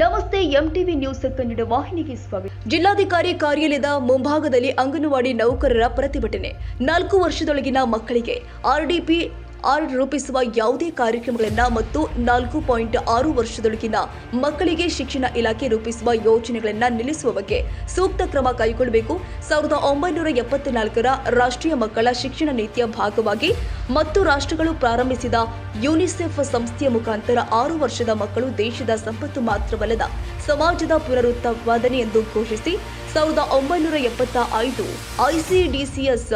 ನಮಸ್ತೆ M MTV news Kannada ವಾಹಿನಿಗೆ ಸ್ವಾಗತ. ಜಿಲ್ಲಾಧಿಕಾರಿ ಕಾರ್ಯಾಲಯದ ಮುಂಭಾಗದಲ್ಲಿ ಅಂಗನವಾಡಿ ನೌಕರರ ಪ್ರತಿಭಟನೆ. ನಾಲ್ಕು ವರ್ಷದೊಳಗಿನ ಮಕ್ಕಳಿಗೆ ಆರ್ಡಿಪಿ ಆರ್ ರೂಪಿಸುವ ಯಾವುದೇ ಕಾರ್ಯಕ್ರಮಗಳನ್ನು ಮತ್ತು ನಾಲ್ಕು ಪಾಯಿಂಟ್ ಆರು ವರ್ಷದೊಳಗಿನ ಮಕ್ಕಳಿಗೆ ಶಿಕ್ಷಣ ಇಲಾಖೆ ರೂಪಿಸುವ ಯೋಜನೆಗಳನ್ನು ನಿಲ್ಲಿಸುವ ಬಗ್ಗೆ ಸೂಕ್ತ ಕ್ರಮ ಕೈಗೊಳ್ಳಬೇಕು. ಸಾವಿರದ ಒಂಬೈನೂರ ಎಪ್ಪತ್ನಾಲ್ಕರ ರಾಷ್ಟ್ರೀಯ ಮಕ್ಕಳ ಶಿಕ್ಷಣ ನೀತಿಯ ಭಾಗವಾಗಿ ಮತ್ತು ರಾಷ್ಟ್ರಗಳು ಪ್ರಾರಂಭಿಸಿದ ಯುನಿಸೆಫ್ ಸಂಸ್ಥೆಯ ಮುಖಾಂತರ ಆರು ವರ್ಷದ ಮಕ್ಕಳು ದೇಶದ ಸಂಪತ್ತು ಮಾತ್ರವಲ್ಲದ ಸಮಾಜದ ಪುನರುತ್ಪಾದನೆ ಎಂದು ಘೋಷಿಸಿ, ಸಾವಿರದ ಒಂಬೈನೂರ ಎಪ್ಪತ್ತ ಐದು ಐಸಿಡಿಸಿಎಸ್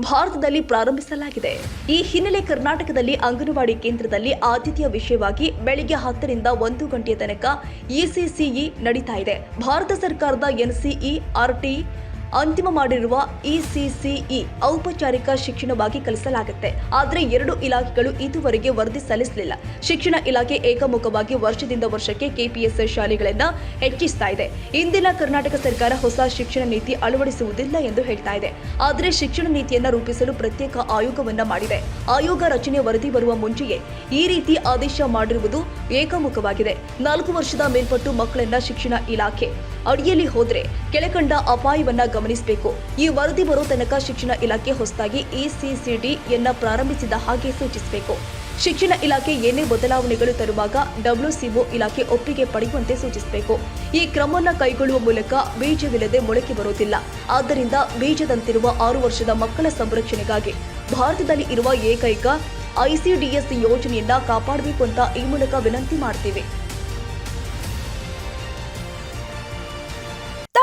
ಭಾರತದಲ್ಲಿ ಪ್ರಾರಂಭಿಸಲಾಗಿದೆ. ಈ ಹಿನ್ನೆಲೆ ಕರ್ನಾಟಕದಲ್ಲಿ ಅಂಗನವಾಡಿ ಕೇಂದ್ರದಲ್ಲಿ ಆತಿಥ್ಯ ವಿಷಯವಾಗಿ ಬೆಳಿಗ್ಗೆ ಹತ್ತರಿಂದ ಒಂದು ಗಂಟೆಯ ತನಕ ಇಸಿಸಿಇ ನಡೀತಾ ಇದೆ. ಭಾರತ ಸರ್ಕಾರದ ಎನ್ಸಿಇ ಆರ್ಟಿ ಅಂತಿಮ ಮಾಡಿರುವ ಇಸಿಸಿಇ ಔಪಚಾರಿಕ ಶಿಕ್ಷಣವಾಗಿ ಕಲಿಸಲಾಗುತ್ತೆ. ಆದರೆ ಎರಡು ಇಲಾಖೆಗಳು ಇದುವರೆಗೆ ವರದಿ ಸಲ್ಲಿಸಲಿಲ್ಲ. ಶಿಕ್ಷಣ ಇಲಾಖೆ ಏಕಮುಖವಾಗಿ ವರ್ಷದಿಂದ ವರ್ಷಕ್ಕೆ ಕೆಪಿಎಸ್ ಶಾಲೆಗಳನ್ನ ಹೆಚ್ಚಿಸ್ತಾ ಇದೆ. ಇಂದಿನ ಕರ್ನಾಟಕ ಸರ್ಕಾರ ಹೊಸ ಶಿಕ್ಷಣ ನೀತಿ ಅಳವಡಿಸುವುದಿಲ್ಲ ಎಂದು ಹೇಳ್ತಾ ಇದೆ. ಆದರೆ ಶಿಕ್ಷಣ ನೀತಿಯನ್ನ ರೂಪಿಸಲು ಪ್ರತ್ಯೇಕ ಆಯೋಗವನ್ನ ಮಾಡಿದೆ. ಆಯೋಗ ರಚನೆ ವರದಿ ಬರುವ ಮುಂಚೆಯೇ ಈ ರೀತಿ ಆದೇಶ ಮಾಡಿರುವುದು ಏಕಮುಖವಾಗಿದೆ. ನಾಲ್ಕು ವರ್ಷದ ಮೇಲ್ಪಟ್ಟು ಮಕ್ಕಳನ್ನ ಶಿಕ್ಷಣ ಇಲಾಖೆ ಅಡಿಯಲ್ಲಿ ಹೋದ್ರೆ ಕೆಳಕಂಡ ಅಪಾಯವನ್ನ ಗಮನಿಸಬೇಕು. ಈ ವರದಿ ಬರೋ ತನಕ ಶಿಕ್ಷಣ ಇಲಾಖೆ ಹೊಸದಾಗಿ ಇಸಿಸಿಡಿ ಯನ್ನ ಪ್ರಾರಂಭಿಸಿದ ಹಾಗೆ ಸೂಚಿಸಬೇಕು. ಶಿಕ್ಷಣ ಇಲಾಖೆ ಏನೇ ಬದಲಾವಣೆಗಳು ತರುವಾಗ ಡಬ್ಲ್ಯೂಸಿಒ ಇಲಾಖೆ ಒಪ್ಪಿಗೆ ಪಡೆಯುವಂತೆ ಸೂಚಿಸಬೇಕು. ಈ ಕ್ರಮವನ್ನು ಕೈಗೊಳ್ಳುವ ಮೂಲಕ ಬೀಜವಿಲ್ಲದೆ ಮೊಳಕೆ ಬರುವುದಿಲ್ಲ ಆದ್ದರಿಂದ ಬೀಜದಂತಿರುವ ಆರು ವರ್ಷದ ಮಕ್ಕಳ ಸಂರಕ್ಷಣೆಗಾಗಿ ಭಾರತದಲ್ಲಿ ಇರುವ ಏಕೈಕ ಐಸಿಡಿಎಸ್ ಯೋಜನೆಯನ್ನ ಕಾಪಾಡಬೇಕು ಅಂತ ಈ ಮೂಲಕ ವಿನಂತಿ ಮಾಡ್ತೀವಿ.